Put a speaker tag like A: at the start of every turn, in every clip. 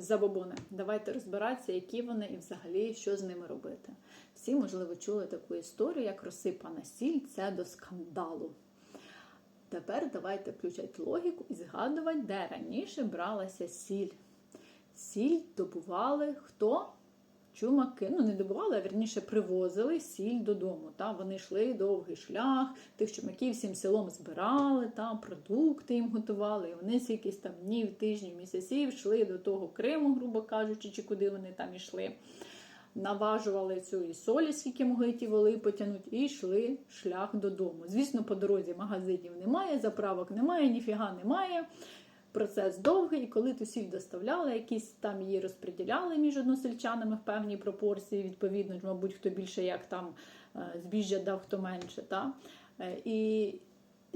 A: забобони. Давайте розбиратися, які вони і взагалі що з ними робити. Всі, можливо, чули таку історію, як розсипана сіль це до скандалу. Тепер давайте включати логіку і згадувати, де раніше бралася сіль. Сіль добували хто? Чумаки. Ну, не добували, а вірніше привозили сіль додому. Та? Вони йшли довгий шлях, тих чумаків всім селом збирали, та? продукти їм готували. І вони з якісь там днів, тижнів, місяців йшли до того Криму, грубо кажучи, чи куди вони там йшли. Наважували цю і солі, скільки могли ті воли потягнути, і йшли шлях додому. Звісно, по дорозі магазинів немає, заправок немає, ніфіга немає. Процес довгий, і коли ту сіль доставляли, якісь там її розподіляли між односельчанами в певній пропорції, відповідно, мабуть, хто більше як там е, збіжжя дав, хто менше. Та? Е, І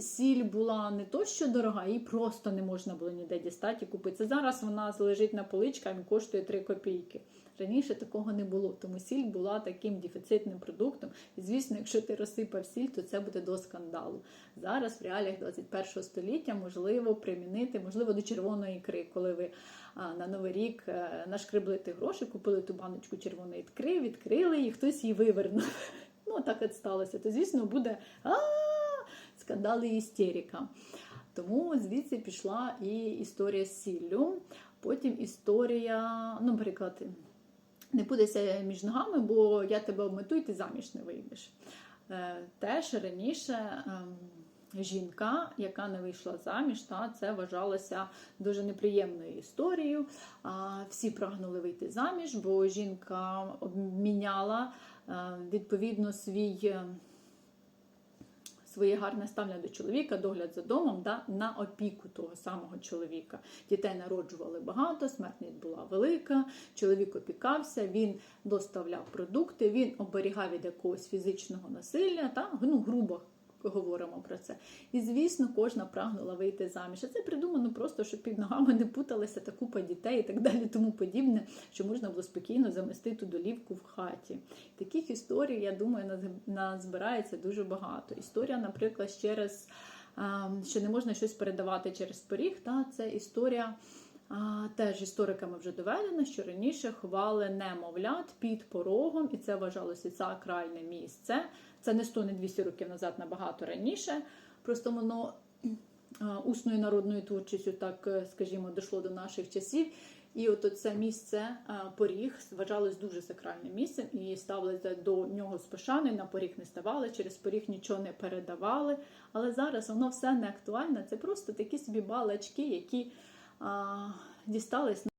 A: сіль була не то, що дорога, її просто не можна було ніде дістати і купити. Зараз вона лежить на поличках і коштує 3 копійки. Раніше такого не було, тому сіль була таким дефіцитним продуктом. І звісно, якщо ти розсипав сіль, то це буде до скандалу. Зараз в реаліях 21 століття можливо примінити, можливо, до червоної ікри, коли ви на новий рік е, нашкреблите гроші, купили ту баночку червоної ікри, відкрили і хтось її вивернув. Ну так от сталося. То звісно буде а скандал і істерика. Тому звідси пішла і історія з сіллю. Потім історія, ну, наприклад, не будеться між ногами, бо я тебе обмету, і ти заміж не вийдеш. Е, Теж раніше ем, жінка, яка не вийшла заміж, та це вважалося дуже неприємною історією. Всі прагнули вийти заміж, бо жінка обміняла е, відповідно свій. Своє гарне ставлення до чоловіка, догляд за домом да, на опіку того самого чоловіка. Дітей народжували багато, смертність була велика. Чоловік опікався, він доставляв продукти, він оберігав від якогось фізичного насилля, та ну грубо говоримо про це. І звісно, кожна прагнула вийти заміж. А це придумано просто, щоб під ногами не путалася та купа дітей і так далі, тому подібне, що можна було спокійно замістити долівку в хаті. Таких історій, я думаю, назбирається дуже багато. Історія, наприклад, через а, що не можна щось передавати через поріг. Та це історія. Теж істориками вже доведено, що раніше ховали немовлят під порогом, і це вважалося сакральне місце. Це не 100, не 200 років назад, набагато раніше. Просто воно усною народною творчістю, так е, скажімо, дійшло до наших часів. І от це місце поріг вважалось дуже сакральним місцем і ставилися до нього з пошаною, на поріг не ставали, через поріг нічого не передавали. Але зараз воно все не актуальне. Це просто такі собі балачки, які дістались